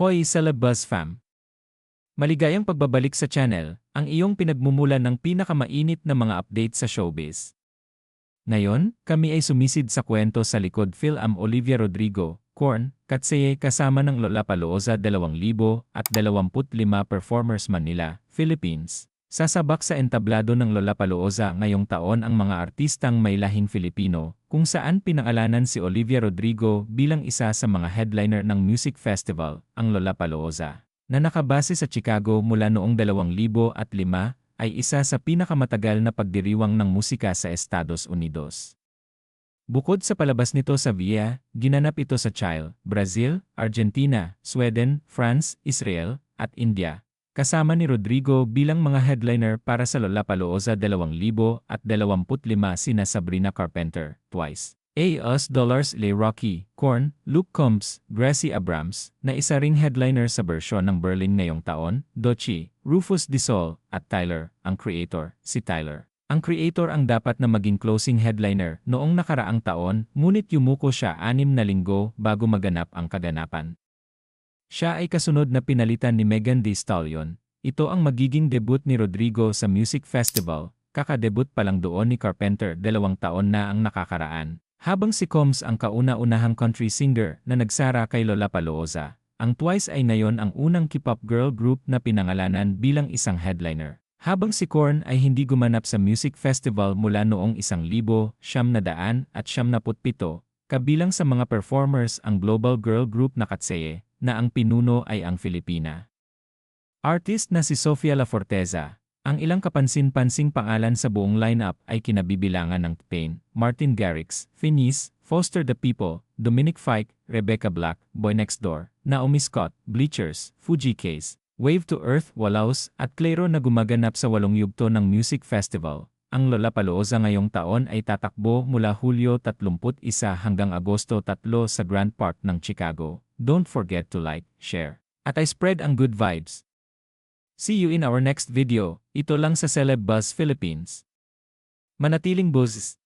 Hoy Buzz Fam! Maligayang pagbabalik sa channel, ang iyong pinagmumulan ng pinakamainit na mga update sa showbiz. Ngayon, kami ay sumisid sa kwento sa likod Phil Am Olivia Rodrigo, Korn, Katseye kasama ng Lola Palooza 2025 Performers Manila, Philippines. Sasabak sa entablado ng Lola Palooza ngayong taon ang mga artistang may lahing Filipino, kung saan pinangalanan si Olivia Rodrigo bilang isa sa mga headliner ng music festival, ang Lola Palooza, na nakabase sa Chicago mula noong 2005 ay isa sa pinakamatagal na pagdiriwang ng musika sa Estados Unidos. Bukod sa palabas nito sa VIA, ginanap ito sa Chile, Brazil, Argentina, Sweden, France, Israel, at India, kasama ni Rodrigo bilang mga headliner para sa Lollapalooza 2025 sina Sabrina Carpenter, Twice, A.S. Dollars Le Rocky, Korn, Luke Combs, Gracie Abrams, na isa ring headliner sa bersyon ng Berlin ngayong taon, Dochi, Rufus Disol, at Tyler, ang creator, si Tyler. Ang creator ang dapat na maging closing headliner noong nakaraang taon, ngunit yumuko siya anim na linggo bago maganap ang kaganapan. Siya ay kasunod na pinalitan ni Megan Thee Stallion. Ito ang magiging debut ni Rodrigo sa Music Festival, kakadebut pa lang doon ni Carpenter dalawang taon na ang nakakaraan. Habang si Combs ang kauna-unahang country singer na nagsara kay Lola Palooza, ang Twice ay ngayon ang unang K-pop girl group na pinangalanan bilang isang headliner. Habang si Korn ay hindi gumanap sa music festival mula noong isang libo, siyam na daan at siyam na putpito, kabilang sa mga performers ang global girl group na Katseye, na ang pinuno ay ang Filipina. Artist na si Sofia La Forteza, ang ilang kapansin-pansing pangalan sa buong lineup ay kinabibilangan ng Payne, Martin Garrix, Finis, Foster the People, Dominic Fike, Rebecca Black, Boy Next Door, Naomi Scott, Bleachers, Fuji Case, Wave to Earth, Walaus, at Clairo na gumaganap sa walong yugto ng Music Festival. Ang Lollapalooza ngayong taon ay tatakbo mula Hulyo 31 hanggang Agosto 3 sa Grand Park ng Chicago. Don't forget to like, share, at I spread ang good vibes. See you in our next video, ito lang sa Celeb Buzz Philippines. Manatiling buzz